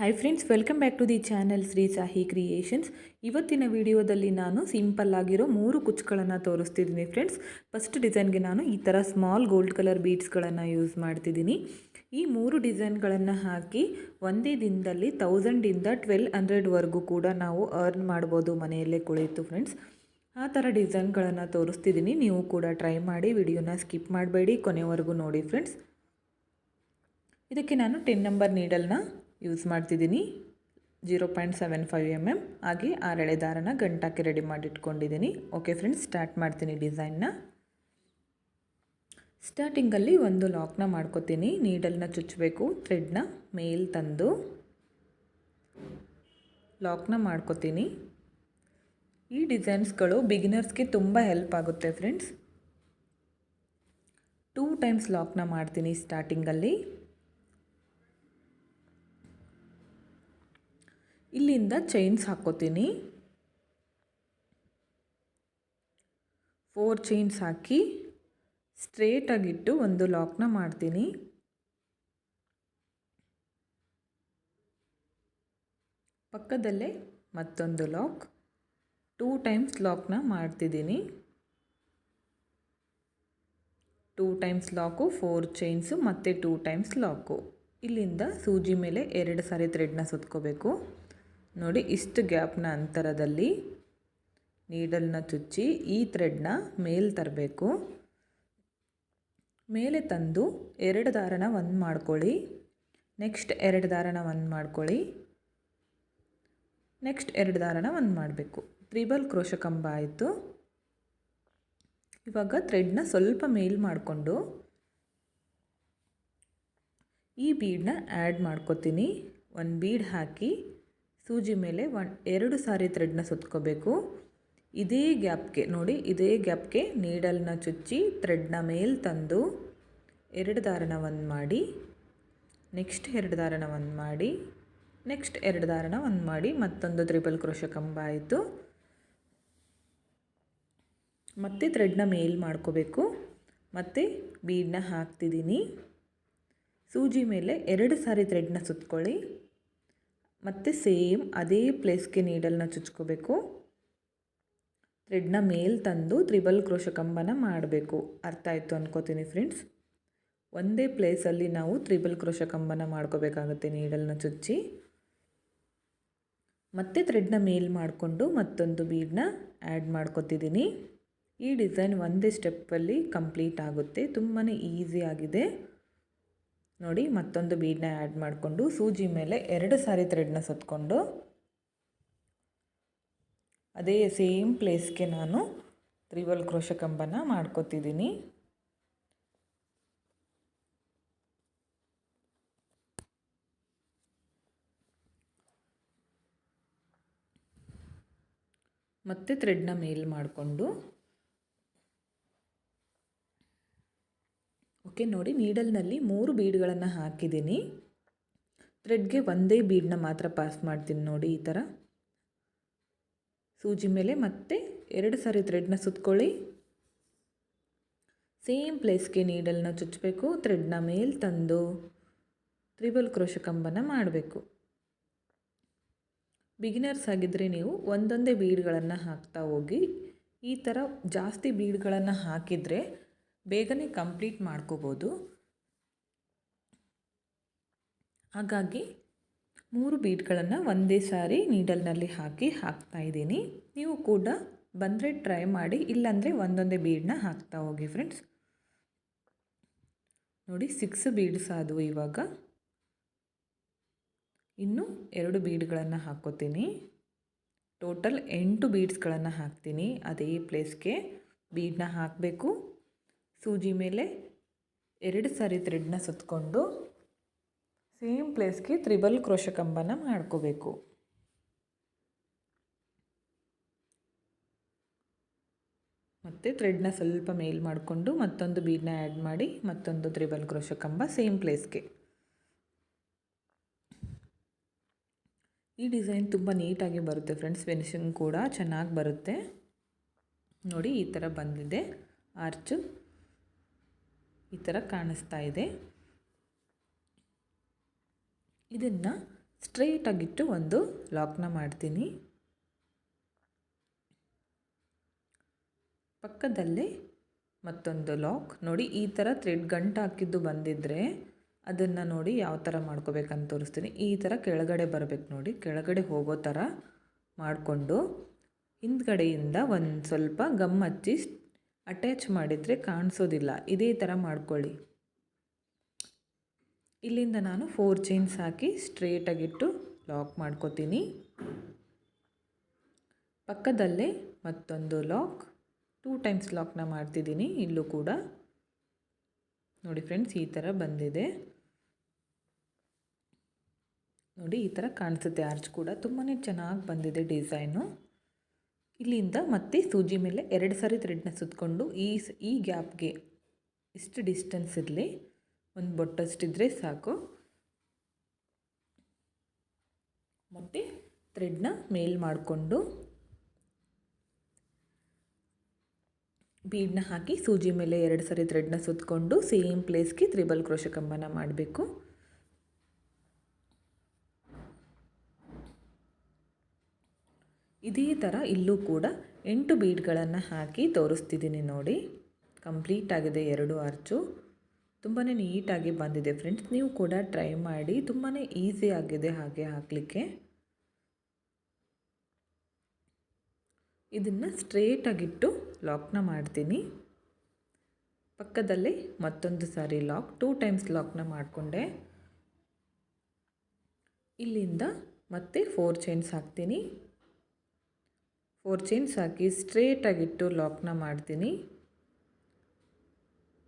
Hi friends welcome back to the channel Shri Sahi creations ಇವತ್ತಿನ ವಿಡಿಯೋದಲ್ಲಿ ನಾನು simple ಆಗಿರೋ ಮೂರು ಕುಚ್ಚುಗಳನ್ನು ತೋರಿಸ್ತಿದ್ದೀನಿ ಫ್ರೆಂಡ್ಸ್ ಫಸ್ಟ್ ಡಿಸೈನ್ಗೆ ನಾನು ಈ ಥರ ಸ್ಮಾಲ್ ಗೋಲ್ಡ್ ಕಲರ್ ಬೀಡ್ಸ್ಗಳನ್ನು ಯೂಸ್ ಮಾಡ್ತಿದ್ದೀನಿ. ಈ ಮೂರು ಡಿಸೈನ್ಗಳನ್ನು ಹಾಕಿ ಒಂದೇ ದಿನದಲ್ಲಿ ತೌಸಂಡಿಂದ ಟ್ವೆಲ್ ಹಂಡ್ರೆಡ್ವರೆಗೂ ಕೂಡ ನಾವು ಅರ್ನ್ ಮಾಡ್ಬೋದು ಮನೆಯಲ್ಲೇ ಕುಳಿತು ಫ್ರೆಂಡ್ಸ್ ಆ ಥರ ಡಿಸೈನ್ಗಳನ್ನು ತೋರಿಸ್ತಿದ್ದೀನಿ. ನೀವು ಕೂಡ ಟ್ರೈ ಮಾಡಿ ವಿಡಿಯೋನ ಸ್ಕಿಪ್ ಮಾಡಬೇಡಿ ಕೊನೆವರೆಗೂ ನೋಡಿ ಫ್ರೆಂಡ್ಸ್ ಇದಕ್ಕೆ ನಾನು ಟೆನ್ ನಂಬರ್ ನೀಡಲ್ನ ಯೂಸ್ ಮಾಡ್ತಿದ್ದೀನಿ. Zero point seven five M M ಹಾಗೆ ಆರೆಳೆ ದಾರನ ಗಂಟಾಕಿ ರೆಡಿ ಮಾಡಿಟ್ಕೊಂಡಿದ್ದೀನಿ. ಓಕೆ ಫ್ರೆಂಡ್ಸ್ ಸ್ಟಾರ್ಟ್ ಮಾಡ್ತೀನಿ ಡಿಸೈನ್ನ ಸ್ಟಾರ್ಟಿಂಗಲ್ಲಿ ಒಂದು ಲಾಕ್ನ ಮಾಡ್ಕೋತೀನಿ. ನೀಡಲ್ನ ಚುಚ್ಚಬೇಕು ಥ್ರೆಡ್ನ ಮೇಲ್ ತಂದು. ಲಾಕ್ನ ಮಾಡ್ಕೋತೀನಿ. ಈ ಡಿಸೈನ್ಸ್ಗಳು ಬಿಗಿನರ್ಸ್ಗೆ ತುಂಬ ಹೆಲ್ಪ್ ಆಗುತ್ತೆ ಫ್ರೆಂಡ್ಸ್ ಟೂ ಟೈಮ್ಸ್ ಲಾಕ್ನ ಮಾಡ್ತೀನಿ ಸ್ಟಾರ್ಟಿಂಗಲ್ಲಿ ಇಲ್ಲಿಂದ ಚೈನ್ಸ್ ಹಾಕ್ಕೋತೀನಿ ಫೋರ್ ಚೈನ್ಸ್ ಹಾಕಿ ಸ್ಟ್ರೇಟಾಗಿಟ್ಟು ಒಂದು ಲಾಕ್ನ ಮಾಡ್ತೀನಿ. ಪಕ್ಕದಲ್ಲೇ ಮತ್ತೊಂದು ಲಾಕ್ ಟೂ ಟೈಮ್ಸ್ ಲಾಕ್ನ ಮಾಡ್ತಿದ್ದೀನಿ. Two times lock four chains ಮತ್ತು ಟೂ ಟೈಮ್ಸ್ ಲಾಕು ಇಲ್ಲಿಂದ ಸೂಜಿ ಮೇಲೆ ಎರಡು ಸಾರಿ ಥ್ರೆಡ್ನ ಸುತ್ಕೋಬೇಕು. ನೋಡಿ, ಇಷ್ಟು ಗ್ಯಾಪ್ನ ಅಂತರದಲ್ಲಿ ನೀಡಲ್ನ ಚುಚ್ಚಿ ಈ ಥ್ರೆಡ್ನ ಮೇಲೆ ತರಬೇಕು. ಮೇಲೆ ತಂದು ಎರಡು ದಾರನ ಒಂದು ಮಾಡ್ಕೊಳ್ಳಿ. ನೆಕ್ಸ್ಟ್ ಎರಡು ದಾರನ ಒಂದು ಮಾಡ್ಕೊಳ್ಳಿ. ನೆಕ್ಸ್ಟ್ ಎರಡು ದಾರನ ಒಂದು ಮಾಡಬೇಕು. ತ್ರಿಬಲ್ ಕ್ರೋಶ ಕಂಬ ಆಯಿತು. ಇವಾಗ ಥ್ರೆಡ್ನ ಸ್ವಲ್ಪ ಮೇಲ್ ಮಾಡಿಕೊಂಡು ಈ ಬೀಡನ್ನ ಆ್ಯಡ್ ಮಾಡ್ಕೋತೀನಿ. ಒಂದು ಬೀಡ್ ಹಾಕಿ ಸೂಜಿ ಮೇಲೆ ಒನ್, ಎರಡು ಸಾರಿ ಥ್ರೆಡ್ನ ಸುತ್ಕೋಬೇಕು. ಇದೇ ಗ್ಯಾಪ್ಗೆ ನೋಡಿ, ಇದೇ ಗ್ಯಾಪ್ಗೆ ನೀಡಲ್ನ ಚುಚ್ಚಿ ಥ್ರೆಡ್ನ ಮೇಲೆ ತಂದು ಎರಡು ದಾರನ ಒಂದು ಮಾಡಿ, ನೆಕ್ಸ್ಟ್ ಎರಡು ದಾರನ ಒಂದು ಮಾಡಿ, ನೆಕ್ಸ್ಟ್ ಎರಡು ದಾರನ ಒಂದು ಮಾಡಿ ಮತ್ತೊಂದು ತ್ರಿಬಲ್ ಕ್ರೋಶ ಕಂಬ ಆಯಿತು. ಮತ್ತೆ ಥ್ರೆಡ್ನ ಮೇಲ್ ಮಾಡ್ಕೋಬೇಕು. ಮತ್ತು ಬೀಡನ್ನ ಹಾಕ್ತಿದ್ದೀನಿ. ಸೂಜಿ ಮೇಲೆ ಎರಡು ಸಾರಿ ಥ್ರೆಡ್ನ ಸುತ್ಕೊಳ್ಳಿ. ಮತ್ತು ಸೇಮ್ ಅದೇ ಪ್ಲೇಸ್ಗೆ ನೀಡಲ್ನ ಚುಚ್ಕೋಬೇಕು. ಥ್ರೆಡ್ನ ಮೇಲ್ ತಂದು ತ್ರಿಬಲ್ ಕ್ರೋಶ ಕಂಬನ ಮಾಡಬೇಕು. ಅರ್ಥ ಆಯಿತು ಅನ್ಕೋತೀನಿ ಫ್ರೆಂಡ್ಸ್. ಒಂದೇ ಪ್ಲೇಸಲ್ಲಿ ನಾವು ತ್ರಿಬಲ್ ಕ್ರೋಶ ಕಂಬನ ಮಾಡ್ಕೋಬೇಕಾಗುತ್ತೆ ನೀಡಲ್ನ ಚುಚ್ಚಿ. ಮತ್ತೆ ಥ್ರೆಡ್ನ ಮೇಲ್ ಮಾಡಿಕೊಂಡು ಮತ್ತೊಂದು ಬೀಡನ್ನ ಆ್ಯಡ್ ಮಾಡ್ಕೋತಿದ್ದೀನಿ. ಈ ಡಿಸೈನ್ ಒಂದೇ ಸ್ಟೆಪ್ಪಲ್ಲಿ ಕಂಪ್ಲೀಟ್ ಆಗುತ್ತೆ. ತುಂಬಾ ಈಸಿಯಾಗಿದೆ ನೋಡಿ, ಮತ್ತೊಂದು ಬೀಡನ್ನ ಆ್ಯಡ್ ಮಾಡಿಕೊಂಡು ಸೂಜಿ ಮೇಲೆ ಎರಡು ಸಾರಿ ಥ್ರೆಡ್ನ ಸುತ್ತಕೊಂಡು ಅದೇ ಸೇಮ್ ಪ್ಲೇಸ್ಗೆ ನಾನು ತ್ರಿವಲ್ ಕ್ರೋಶ ಕಂಬನ ಮಾಡ್ಕೋತಿದ್ದೀನಿ. ಮತ್ತೆ ಥ್ರೆಡ್ನ ಮೇಲ್ ಮಾಡಿಕೊಂಡು ಓಕೆ, ನೋಡಿ ನೀಡಲ್ನಲ್ಲಿ ಮೂರು ಬೀಡ್ಗಳನ್ನು ಹಾಕಿದ್ದೀನಿ. ಥ್ರೆಡ್ಗೆ ಒಂದೇ ಬೀಡನ್ನ ಮಾತ್ರ ಪಾಸ್ ಮಾಡ್ತೀನಿ ನೋಡಿ ಈ ಥರ ಸೂಜಿ ಮೇಲೆ ಮತ್ತೆ ಎರಡು ಸಾರಿ ಥ್ರೆಡ್ನ ಸುತ್ಕೊಳ್ಳಿ. ಸೇಮ್ ಪ್ಲೇಸ್ಗೆ ನೀಡಲ್ನ ಚುಚ್ಚಬೇಕು ಥ್ರೆಡ್ನ ಮೇಲೆ ತಂದು ತ್ರಿಬಲ್ ಕ್ರೋಶ ಕಂಬನ ಮಾಡಬೇಕು. ಬಿಗಿನರ್ಸ್ ಆಗಿದ್ದರೆ ನೀವು ಒಂದೊಂದೇ ಬೀಡ್ಗಳನ್ನು ಹಾಕ್ತಾ ಹೋಗಿ, ಈ ಥರ ಜಾಸ್ತಿ ಬೀಡ್ಗಳನ್ನು ಹಾಕಿದರೆ ಬೇಗನೆ ಕಂಪ್ಲೀಟ್ ಮಾಡ್ಕೋಬೋದು. ಹಾಗಾಗಿ ಮೂರು ಬೀಡ್ಗಳನ್ನು ಒಂದೇ ಸಾರಿ ನೀಡಲ್ನಲ್ಲಿ ಹಾಕಿ ಹಾಕ್ತಾ ಇದ್ದೀನಿ. ನೀವು ಕೂಡ ಬಂದರೆ ಟ್ರೈ ಮಾಡಿ, ಇಲ್ಲಾಂದರೆ ಒಂದೊಂದೇ ಬೀಡನ್ನ ಹಾಕ್ತಾ ಹೋಗಿ ಫ್ರೆಂಡ್ಸ್ ನೋಡಿ ಸಿಕ್ಸ್ ಬೀಡ್ಸ್ ಆದವು ಇವಾಗ. ಇನ್ನು ಎರಡು ಬೀಡ್ಗಳನ್ನು ಹಾಕೋತೀನಿ. ಟೋಟಲ್ ಎಂಟು ಬೀಡ್ಸ್ಗಳನ್ನು ಹಾಕ್ತೀನಿ. ಅದೇ ಪ್ಲೇಸ್ಗೆ ಬೀಡನ್ನ ಹಾಕಬೇಕು. ಸೂಜಿ ಮೇಲೆ ಎರಡು ಸಾರಿ ಥ್ರೆಡ್ನ ಸುತ್ತಕೊಂಡು ಸೇಮ್ ಪ್ಲೇಸ್ಗೆ ತ್ರಿಬಲ್ ಕ್ರೋಶ ಕಂಬನ ಮಾಡ್ಕೋಬೇಕು. ಮತ್ತು ಥ್ರೆಡ್ನ ಸ್ವಲ್ಪ ಮೇಲ್ ಮಾಡಿಕೊಂಡು ಮತ್ತೊಂದು ಬೀಡನ್ನ ಆ್ಯಡ್ ಮಾಡಿ ಮತ್ತೊಂದು ತ್ರಿಬಲ್ ಕ್ರೋಶ ಕಂಬ ಸೇಮ್ ಪ್ಲೇಸ್ಗೆ ಈ ಡಿಸೈನ್ ತುಂಬ ನೀಟಾಗಿ ಬರುತ್ತೆ ಫ್ರೆಂಡ್ಸ್ ಫಿನಿಶಿಂಗ್ ಕೂಡ ಚೆನ್ನಾಗಿ ಬರುತ್ತೆ. ನೋಡಿ ಈ ಥರ ಬಂದಿದೆ. ಆರ್ಚು ಈ ಥರ ಕಾಣಿಸ್ತಾ ಇದೆ. ಇದನ್ನು ಸ್ಟ್ರೈಟಾಗಿಟ್ಟು ಒಂದು ಲಾಕ್ನ ಮಾಡ್ತೀನಿ. ಪಕ್ಕದಲ್ಲೇ ಮತ್ತೊಂದು ಲಾಕ್ ನೋಡಿ, ಈ ಥರ ಥ್ರೆಡ್ ಗಂಟು ಹಾಕಿದ್ದು ಬಂದಿದ್ದರೆ ಅದನ್ನು ನೋಡಿ ಯಾವ ಥರ ಮಾಡ್ಕೋಬೇಕಂತ ತೋರಿಸ್ತೀನಿ. ಈ ಥರ ಕೆಳಗಡೆ ಬರಬೇಕು ನೋಡಿ. ಕೆಳಗಡೆ ಹೋಗೋ ಥರ ಮಾಡಿಕೊಂಡು ಹಿಂದ್ಗಡೆಯಿಂದ ಒಂದು ಸ್ವಲ್ಪ ಗಮ್ ಹಚ್ಚಿ ಅಟ್ಯಾಚ್ ಮಾಡಿದರೆ ಕಾಣಿಸೋದಿಲ್ಲ. ಇದೇ ಥರ ಮಾಡ್ಕೊಳ್ಳಿ. ಇಲ್ಲಿಂದ ನಾನು ಫೋರ್ ಚೈನ್ಸ್ ಹಾಕಿ ಸ್ಟ್ರೇಟಾಗಿಟ್ಟು ಲಾಕ್ ಮಾಡ್ಕೋತೀನಿ. ಪಕ್ಕದಲ್ಲೇ ಮತ್ತೊಂದು ಲಾಕ್ ಟೂ ಟೈಮ್ಸ್ ಲಾಕ್ನ ಮಾಡ್ತಿದ್ದೀನಿ ಇಲ್ಲೂ ಕೂಡ. ನೋಡಿ ಫ್ರೆಂಡ್ಸ್ ಈ ಥರ ಬಂದಿದೆ. ನೋಡಿ ಈ ಥರ ಕಾಣಿಸುತ್ತೆ. ಆರ್ಚ್ ಕೂಡ ತುಂಬಾ ಚೆನ್ನಾಗಿ ಬಂದಿದೆ ಡಿಸೈನು ಇಲ್ಲಿಂದ ಮತ್ತೆ ಸೂಜಿ ಮೇಲೆ ಎರಡು ಸಾರಿ ಥ್ರೆಡ್ನ ಸುತ್ತಕೊಂಡು ಈ ಈ ಗ್ಯಾಪ್ಗೆ ಇಷ್ಟು ಡಿಸ್ಟೆನ್ಸ್ ಇರಲಿ. ಒಂದು ಬೊಟ್ಟಷ್ಟಿದ್ರೆ ಸಾಕು. ಮತ್ತು ಥ್ರೆಡ್ನ ಮೇಲ್ ಮಾಡಿಕೊಂಡು ಬೀಡನ್ನ ಹಾಕಿ ಸೂಜಿ ಮೇಲೆ ಎರಡು ಸಾರಿ ಥ್ರೆಡ್ನ ಸುತ್ತಕೊಂಡು ಸೇಮ್ ಪ್ಲೇಸ್ಗೆ ತ್ರಿಬಲ್ ಕ್ರೋಶ ಕಂಬನ ಮಾಡಬೇಕು. ಇದೇ ಥರ ಇಲ್ಲೂ ಕೂಡ ಎಂಟು ಬೀಡ್ಗಳನ್ನು ಹಾಕಿ ತೋರಿಸ್ತಿದ್ದೀನಿ ನೋಡಿ. ಕಂಪ್ಲೀಟ್ ಆಗಿದೆ ಎರಡು ಆರ್ಚು. ತುಂಬಾ ನೀಟಾಗಿ ಬಂದಿದೆ ಫ್ರೆಂಡ್ಸ್. ನೀವು ಕೂಡ ಟ್ರೈ ಮಾಡಿ. ತುಂಬಾ ಈಸಿ ಆಗಿದೆ ಹಾಗೆ ಹಾಕಲಿಕ್ಕೆ. ಇದನ್ನು ಸ್ಟ್ರೇಟಾಗಿಟ್ಟು ಲಾಕ್ನ ಮಾಡ್ತೀನಿ. ಪಕ್ಕದಲ್ಲಿ ಮತ್ತೊಂದು ಸಾರಿ ಲಾಕ್. ಟೂ ಟೈಮ್ಸ್ ಲಾಕ್ನ ಮಾಡಿಕೊಂಡೆ. ಇಲ್ಲಿಂದ ಮತ್ತೆ ಫೋರ್ ಚೈನ್ಸ್ ಹಾಕ್ತೀನಿ. ಫೋರ್ ಚೈನ್ಸ್ ಹಾಕಿ ಸ್ಟ್ರೇಟಾಗಿಟ್ಟು ಲಾಕ್ನ ಮಾಡ್ತೀನಿ.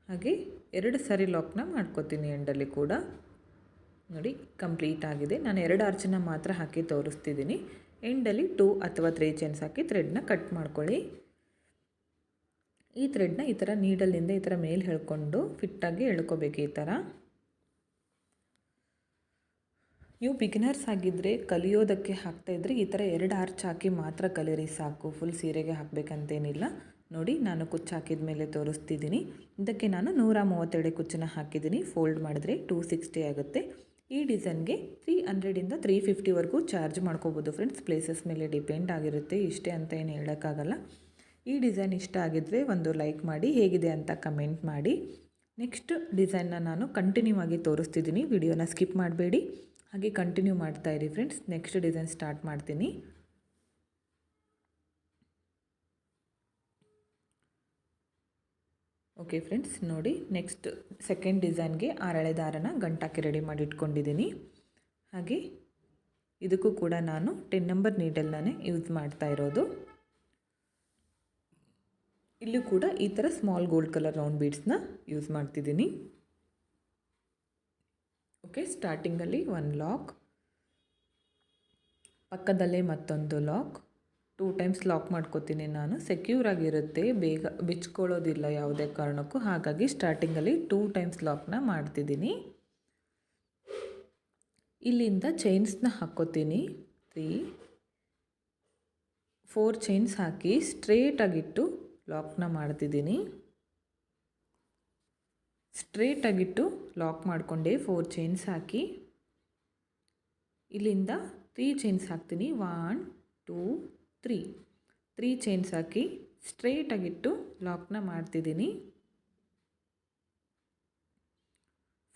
ಹಾಗೆ ಎರಡು ಸಾರಿ ಲಾಕ್ನ ಮಾಡ್ಕೋತೀನಿ ಎಂಡಲ್ಲಿ ಕೂಡ. ನೋಡಿ, ಕಂಪ್ಲೀಟ್ ಆಗಿದೆ. ನಾನು ಎರಡು ಆರ್ಚನ್ನ ಮಾತ್ರ ಹಾಕಿ ತೋರಿಸ್ತಿದ್ದೀನಿ. ಎಂಡಲ್ಲಿ ಟೂ ಅಥವಾ ತ್ರೀ ಚೈನ್ಸ್ ಹಾಕಿ ಥ್ರೆಡ್ನ ಕಟ್ ಮಾಡ್ಕೊಳ್ಳಿ. ಈ ಥ್ರೆಡ್ನ ಈ ಥರ ನೀಡಲ್ಲಿಂದ ಈ ಥರ ಮೇಲೆ ಹೇಳ್ಕೊಂಡು ಫಿಟ್ಟಾಗಿ ಎಳ್ಕೋಬೇಕು ಈ ಥರ. ನೀವು ಬಿಗಿನರ್ಸ್ ಆಗಿದ್ದರೆ ಕಲಿಯೋದಕ್ಕೆ ಹಾಕ್ತಾಯಿದ್ರೆ ಈ ಥರ ಎರಡು ಆರ್ಚ್ ಹಾಕಿ ಮಾತ್ರ ಕಲೀರಿ ಸಾಕು. ಫುಲ್ ಸೀರೆಗೆ ಹಾಕಬೇಕಂತೇನಿಲ್ಲ. ನೋಡಿ, ನಾನು ಕುಚ್ಚು ಹಾಕಿದ ಮೇಲೆ ತೋರಿಸ್ತಿದ್ದೀನಿ. ಇದಕ್ಕೆ ನಾನು ನೂರ ಮೂವತ್ತೆರಡು ಕುಚ್ಚನ್ನು ಹಾಕಿದ್ದೀನಿ. ಫೋಲ್ಡ್ ಮಾಡಿದ್ರೆ ಟೂ ಸಿಕ್ಸ್ಟಿ ಆಗುತ್ತೆ. ಈ ಡಿಸೈನ್ಗೆ ತ್ರೀ ಹಂಡ್ರೆಡಿಂದ ತ್ರೀ ಫಿಫ್ಟಿವರೆಗೂ ಚಾರ್ಜ್ ಮಾಡ್ಕೋಬೋದು ಫ್ರೆಂಡ್ಸ್ ಪ್ಲೇಸಸ್ ಮೇಲೆ ಡಿಪೆಂಡ್ ಆಗಿರುತ್ತೆ. ಇಷ್ಟೇ ಅಂತ ಏನು ಹೇಳೋಕ್ಕಾಗಲ್ಲ. ಈ ಡಿಸೈನ್ ಇಷ್ಟ ಆಗಿದ್ದರೆ ಒಂದು ಲೈಕ್ ಮಾಡಿ, ಹೇಗಿದೆ ಅಂತ ಕಮೆಂಟ್ ಮಾಡಿ. ನೆಕ್ಸ್ಟ್ ಡಿಸೈನ್ನ ನಾನು ಕಂಟಿನ್ಯೂ ಆಗಿ ತೋರಿಸ್ತಿದ್ದೀನಿ. ವಿಡಿಯೋನ ಸ್ಕಿಪ್ ಮಾಡಬೇಡಿ. ಹಾಗೆ ಕಂಟಿನ್ಯೂ ಮಾಡ್ತಾ ಇರಿ ಫ್ರೆಂಡ್ಸ್ ನೆಕ್ಸ್ಟ್ ಡಿಸೈನ್ ಸ್ಟಾರ್ಟ್ ಮಾಡ್ತೀನಿ. ಓಕೆ ಫ್ರೆಂಡ್ಸ್ ನೋಡಿ ನೆಕ್ಸ್ಟ್ ಸೆಕೆಂಡ್ ಡಿಸೈನ್ಗೆ ಆರಳೆ ದಾರನ ಗಂಟಾಕಿ ರೆಡಿ ಮಾಡಿ ಇಟ್ಕೊಂಡಿದ್ದೀನಿ. ಹಾಗೆ ಇದಕ್ಕೂ ಕೂಡ ನಾನು ಟೆನ್ ನಂಬರ್ ನೀಡಲ್ನೇ ಯೂಸ್ ಮಾಡ್ತಾ ಇರೋದು. ಇಲ್ಲೂ ಕೂಡ ಈ ಥರ ಸ್ಮಾಲ್ ಗೋಲ್ಡ್ ಕಲರ್ ರೌಂಡ್ ಬೀಡ್ಸ್ನ ಯೂಸ್ ಮಾಡ್ತಿದ್ದೀನಿ. ಓಕೆ ಸ್ಟಾರ್ಟಿಂಗಲ್ಲಿ ಒನ್ ಲಾಕ್ ಪಕ್ಕದಲ್ಲೇ ಮತ್ತೊಂದು ಲಾಕ್ ಟೂ ಟೈಮ್ಸ್ ಲಾಕ್ ಮಾಡ್ಕೋತೀನಿ ನಾನು. ಸೆಕ್ಯೂರ್ ಆಗಿರುತ್ತೆ, ಬೇಗ ಬಿಚ್ಕೊಳ್ಳೋದಿಲ್ಲ ಯಾವುದೇ ಕಾರಣಕ್ಕೂ. ಹಾಗಾಗಿ ಸ್ಟಾರ್ಟಿಂಗಲ್ಲಿ ಟೂ ಟೈಮ್ಸ್ ಲಾಕ್ನ ಮಾಡ್ತಿದ್ದೀನಿ. ಇಲ್ಲಿಂದ ಚೈನ್ಸ್ನ ಹಾಕ್ಕೋತೀನಿ. ತ್ರೀ ಫೋರ್ ಚೈನ್ಸ್ ಹಾಕಿ ಸ್ಟ್ರೇಟಾಗಿಟ್ಟು ಲಾಕ್ನ ಮಾಡ್ತಿದ್ದೀನಿ. ಸ್ಟ್ರೇಟಾಗಿಟ್ಟು ಲಾಕ್ ಮಾಡಿಕೊಂಡೆ ಫೋರ್ ಚೈನ್ಸ್ ಹಾಕಿ. ಇಲ್ಲಿಂದ ತ್ರೀ ಚೈನ್ಸ್ ಹಾಕ್ತೀನಿ. One, two, three. Three chains ಹಾಕಿ ಸ್ಟ್ರೇಟಾಗಿಟ್ಟು ಲಾಕ್ನ ಮಾಡ್ತಿದ್ದೀನಿ.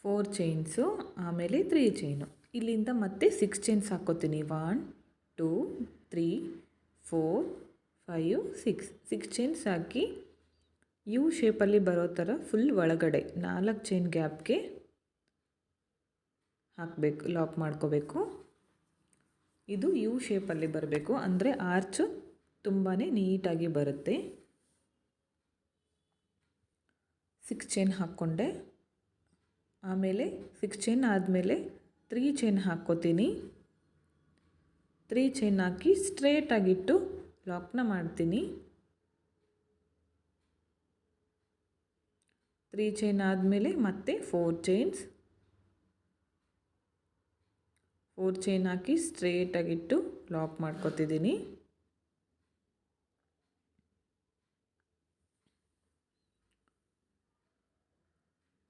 ಫೋರ್ ಚೈನ್ಸು, ಆಮೇಲೆ ತ್ರೀ ಚೈನು. ಇಲ್ಲಿಂದ ಮತ್ತೆ six chains ಹಾಕ್ಕೋತೀನಿ one, two, three, four, five, six. Six chains ಹಾಕಿ ಯು ಶೇಪಲ್ಲಿ ಬರೋ ಥರ ಫುಲ್ ಒಳಗಡೆ ನಾಲ್ಕು ಚೈನ್ ಗ್ಯಾಪ್ಗೆ ಹಾಕಬೇಕು ಲಾಕ್ ಮಾಡ್ಕೋಬೇಕು. ಇದು ಯು ಶೇಪಲ್ಲಿ ಬರಬೇಕು. ಅಂದರೆ ಆರ್ಚು ತುಂಬಾ ನೀಟಾಗಿ ಬರುತ್ತೆ. ಸಿಕ್ಸ್ ಚೈನ್ ಹಾಕ್ಕೊಂಡೆ. ಆಮೇಲೆ ಸಿಕ್ಸ್ ಚೈನ್ ಆದಮೇಲೆ ತ್ರೀ ಚೈನ್ ಹಾಕ್ಕೋತೀನಿ. ತ್ರೀ ಚೈನ್ ಹಾಕಿ ಸ್ಟ್ರೇಟಾಗಿಟ್ಟು ಲಾಕ್ನ ಮಾಡ್ತೀನಿ. ತ್ರೀ ಚೈನ್ ಆದಮೇಲೆ ಮತ್ತೆ ಫೋರ್ ಚೈನ್ಸ್. ಫೋರ್ ಚೈನ್ ಹಾಕಿ ಸ್ಟ್ರೇಟಾಗಿಟ್ಟು ಲಾಕ್ ಮಾಡ್ಕೋತಿದ್ದೀನಿ.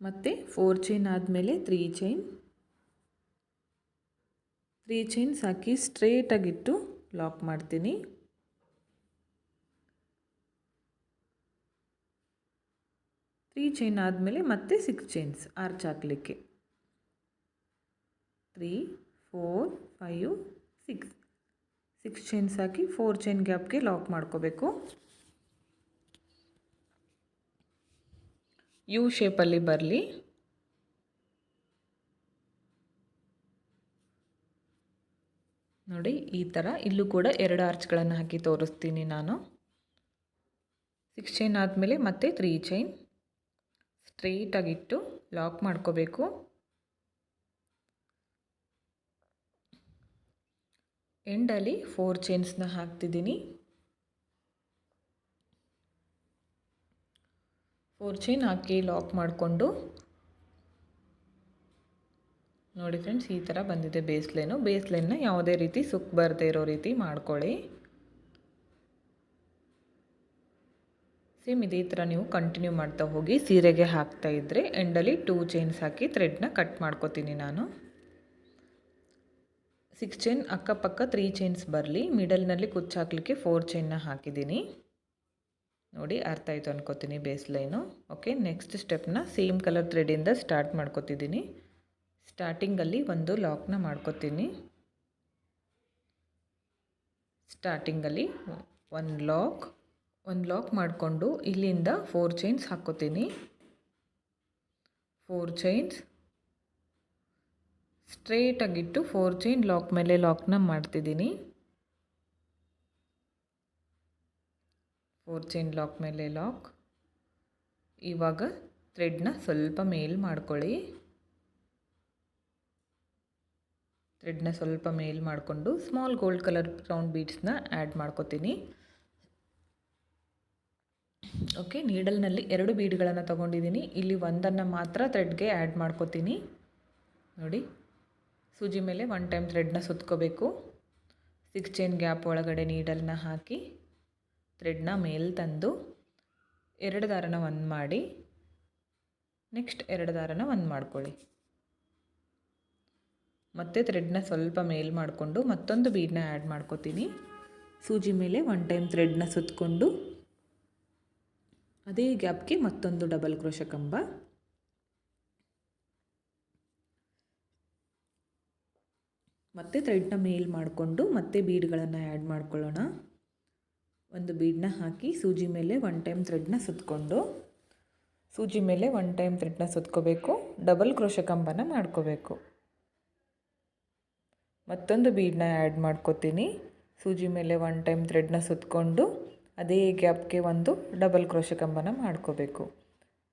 ಮತ್ತು ಫೋರ್ ಚೈನ್ ಆದಮೇಲೆ ತ್ರೀ ಚೈನ್. ತ್ರೀ ಚೈನ್ಸ್ ಹಾಕಿ ಸ್ಟ್ರೇಟಾಗಿಟ್ಟು ಲಾಕ್ ಮಾಡ್ತೀನಿ. ತ್ರೀ ಚೈನ್ ಆದಮೇಲೆ ಮತ್ತೆ ಸಿಕ್ಸ್ ಚೈನ್ಸ್ ಆರ್ಚ್ ಹಾಕಲಿಕ್ಕೆ. Three four five six six chains ಹಾಕಿ ಫೋರ್ ಚೈನ್ ಗ್ಯಾಪ್ಗೆ ಲಾಕ್ ಮಾಡ್ಕೋಬೇಕು. ಯು ಶೇಪಲ್ಲಿ ಬರಲಿ. ನೋಡಿ, ಈ ಥರ ಇಲ್ಲೂ ಕೂಡ ಎರಡು ಆರ್ಚ್ಗಳನ್ನು ಹಾಕಿ ತೋರಿಸ್ತೀನಿ ನಾನು. ಸಿಕ್ಸ್ ಚೈನ್ ಆದಮೇಲೆ ಮತ್ತೆ ತ್ರೀ ಚೈನ್ ಸ್ಟ್ರೈಟಾಗಿಟ್ಟು ಲಾಕ್ ಮಾಡ್ಕೋಬೇಕು. ಎಂಡಲ್ಲಿ ಫೋರ್ ಚೈನ್ಸ್ನ ಹಾಕ್ತಿದ್ದೀನಿ. ಫೋರ್ ಚೈನ್ ಹಾಕಿ ಲಾಕ್ ಮಾಡಿಕೊಂಡು. ನೋಡಿ ಫ್ರೆಂಡ್ಸ್, ಈ ಥರ ಬಂದಿದೆ ಬೇಸ್ ಲೈನು ಬೇಸ್ ಲೈನ್ನ ಯಾವುದೇ ರೀತಿ ಸುಕ್ ಬರದೇ ಇರೋ ರೀತಿ ಮಾಡ್ಕೊಳ್ಳಿ. ಸೇಮ್ ಇದೇ ಥರ ನೀವು ಕಂಟಿನ್ಯೂ ಮಾಡ್ತಾ ಹೋಗಿ ಸೀರೆಗೆ ಹಾಕ್ತಾ ಇದ್ದರೆ ಎಂಡಲ್ಲಿ ಟೂ ಚೈನ್ಸ್ ಹಾಕಿ ಥ್ರೆಡ್ನ ಕಟ್ ಮಾಡ್ಕೋತೀನಿ ನಾನು. ಸಿಕ್ಸ್ ಚೈನ್ ಅಕ್ಕಪಕ್ಕ ತ್ರೀ ಚೈನ್ಸ್ ಬರಲಿ ಮಿಡಲ್ನಲ್ಲಿ ಕುಚ್ಚು ಹಾಕಲಿಕ್ಕೆ ಫೋರ್ ಚೈನ್ನ ಹಾಕಿದ್ದೀನಿ. ನೋಡಿ, ಅರ್ಥ ಆಯಿತು ಅನ್ಕೋತೀನಿ ಬೇಸ್ ಲೈನು ಓಕೆ ನೆಕ್ಸ್ಟ್ ಸ್ಟೆಪ್ನ ಸೇಮ್ ಕಲರ್ ಥ್ರೆಡಿಂದ ಸ್ಟಾರ್ಟ್ ಮಾಡ್ಕೋತಿದ್ದೀನಿ. ಸ್ಟಾರ್ಟಿಂಗಲ್ಲಿ ಒಂದು ಲಾಕ್ನ ಮಾಡ್ಕೋತೀನಿ. ಸ್ಟಾರ್ಟಿಂಗಲ್ಲಿ ಒನ್ ಲಾಕ್ ಒಂದು ಲಾಕ್ ಮಾಡಿಕೊಂಡು ಇಲ್ಲಿಂದ ಫೋರ್ ಚೈನ್ಸ್ ಹಾಕ್ಕೋತೀನಿ. ಫೋರ್ ಚೈನ್ಸ್ ಸ್ಟ್ರೇಟಾಗಿಟ್ಟು ಫೋರ್ ಚೈನ್ ಲಾಕ್ ಮೇಲೆ ಲಾಕ್ನ ಮಾಡ್ತಿದ್ದೀನಿ. ಫೋರ್ ಚೈನ್ ಲಾಕ್ ಮೇಲೆ ಲಾಕ್ ಇವಾಗ ಥ್ರೆಡ್ನ ಸ್ವಲ್ಪ ಮೇಲ್ ಮಾಡ್ಕೊಳ್ಳಿ. ಥ್ರೆಡ್ನ ಸ್ವಲ್ಪ ಮೇಲ್ ಮಾಡಿಕೊಂಡು ಸ್ಮಾಲ್ ಗೋಲ್ಡ್ ಕಲರ್ ರೌಂಡ್ ಬೀಡ್ಸ್ನ ಆ್ಯಡ್ ಮಾಡ್ಕೋತೀನಿ. ಓಕೆ ನೀಡಲ್ನಲ್ಲಿ ಎರಡು ಬೀಡ್ಗಳನ್ನು ತೊಗೊಂಡಿದ್ದೀನಿ. ಇಲ್ಲಿ ಒಂದನ್ನು ಮಾತ್ರ ಥ್ರೆಡ್ಗೆ ಆ್ಯಡ್ ಮಾಡ್ಕೋತೀನಿ. ನೋಡಿ, ಸೂಜಿ ಮೇಲೆ ಒನ್ ಟೈಮ್ ಥ್ರೆಡ್ನ ಸುತ್ಕೋಬೇಕು. ಸಿಕ್ಸ್ ಚೈನ್ ಗ್ಯಾಪ್ ಒಳಗಡೆ ನೀಡಲ್ನ ಹಾಕಿ ಥ್ರೆಡ್ನ ಮೇಲೆ ತಂದು ಎರಡು ದಾರನ ಒಂದು ಮಾಡಿ ನೆಕ್ಸ್ಟ್ ಎರಡು ದಾರನ ಒಂದು ಮಾಡ್ಕೊಳ್ಳಿ. ಮತ್ತೆ ಥ್ರೆಡ್ನ ಸ್ವಲ್ಪ ಮೇಲ್ ಮಾಡಿಕೊಂಡು ಮತ್ತೊಂದು ಬೀಡನ್ನ ಆ್ಯಡ್ ಮಾಡ್ಕೋತೀನಿ. ಸೂಜಿ ಮೇಲೆ ಒನ್ ಟೈಮ್ ಥ್ರೆಡ್ನ ಸುತ್ತಕೊಂಡು ಅದೇ ಗ್ಯಾಪ್ಗೆ ಮತ್ತೊಂದು ಡಬಲ್ ಕ್ರೋಶ ಕಂಬ. ಮತ್ತೆ ಥ್ರೆಡ್ನ ಮೇಲ್ ಮಾಡಿಕೊಂಡು ಮತ್ತೆ ಬೀಡ್ಗಳನ್ನು ಆ್ಯಡ್ ಮಾಡ್ಕೊಳ್ಳೋಣ. ಒಂದು ಬೀಡನ್ನ ಹಾಕಿ ಸೂಜಿ ಮೇಲೆ ಒನ್ ಟೈಮ್ ಥ್ರೆಡ್ನ ಸುತ್ತಕೊಂಡು ಸೂಜಿ ಮೇಲೆ ಒನ್ ಟೈಮ್ ಥ್ರೆಡ್ನ ಸುತ್ಕೋಬೇಕು. ಡಬಲ್ ಕ್ರೋಶ ಕಂಬನ ಮಾಡ್ಕೋಬೇಕು. ಮತ್ತೊಂದು ಬೀಡನ್ನ ಆ್ಯಡ್ ಮಾಡ್ಕೋತೀನಿ. ಸೂಜಿ ಮೇಲೆ ಒನ್ ಟೈಮ್ ಥ್ರೆಡ್ನ ಸುತ್ತಕೊಂಡು ಅದೇ ಗ್ಯಾಪ್ಗೆ ಒಂದು ಡಬಲ್ ಕ್ರೋಶ ಕಂಬನ ಮಾಡ್ಕೋಬೇಕು.